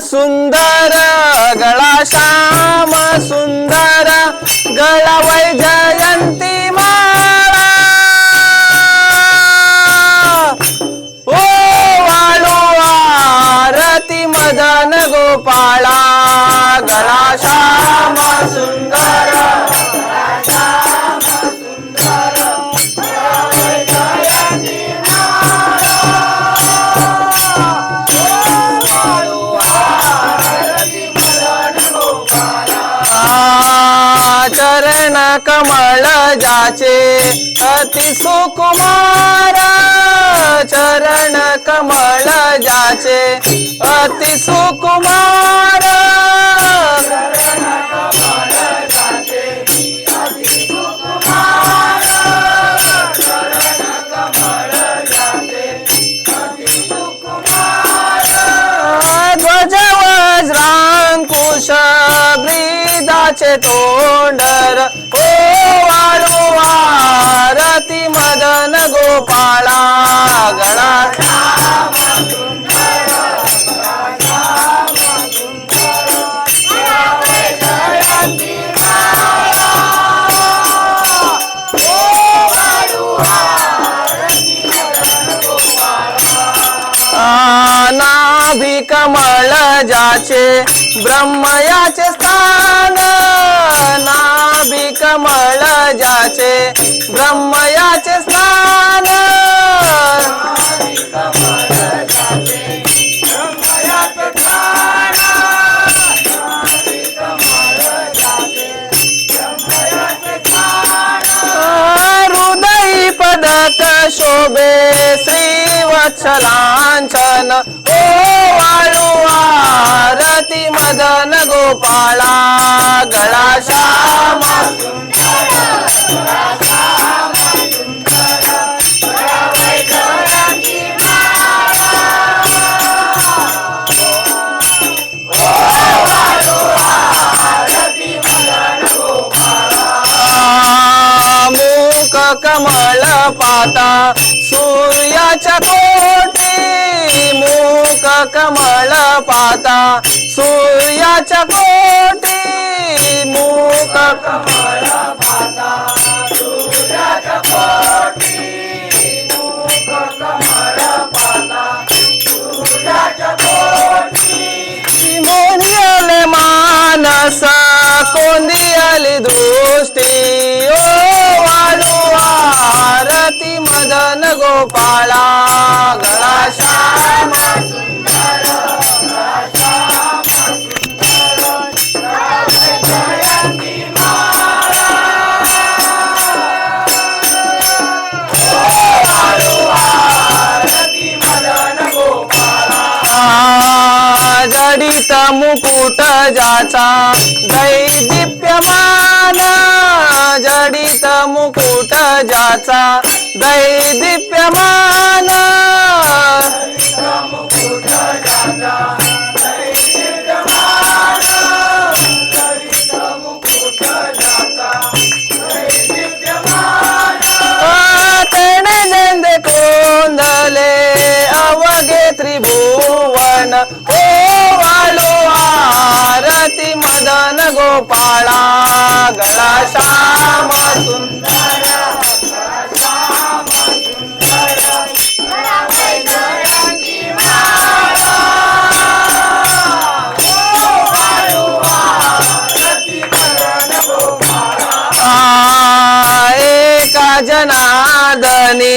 सुंदर गळा श्याम सुंदर गळा वैजयंती माळा ओ वाळू आरती मदन गोपाळ चरण कमळ जाचे. अति सुकुमार चरण कमळ जाचे. अति सुकुमार तोंडर ओ भी कमळ जाचे ब्रह्मयाचे स्थान नाभी कमळ जाचे ब्रह्मयाचे स्थान. हृदय पदक शोभे श्रीवत्सलांचन ओ वाळू आरती मदन गोपाळा गळा श्यामा कमळ पाता सूर्याच्या कोटी मूक कमळ पाता सूर्याच्या कोटी मूक कमळ मोनियले मानस कोंदियली दृष्टी ओ वाळू आरती मदन गोपाळा गळाशा मुकुट जाचा दैदिप्यमान जडित मुकुट जाचा दैदिप्यमान. गोपाळा गळा श्याम सुंदर आ, जनादनी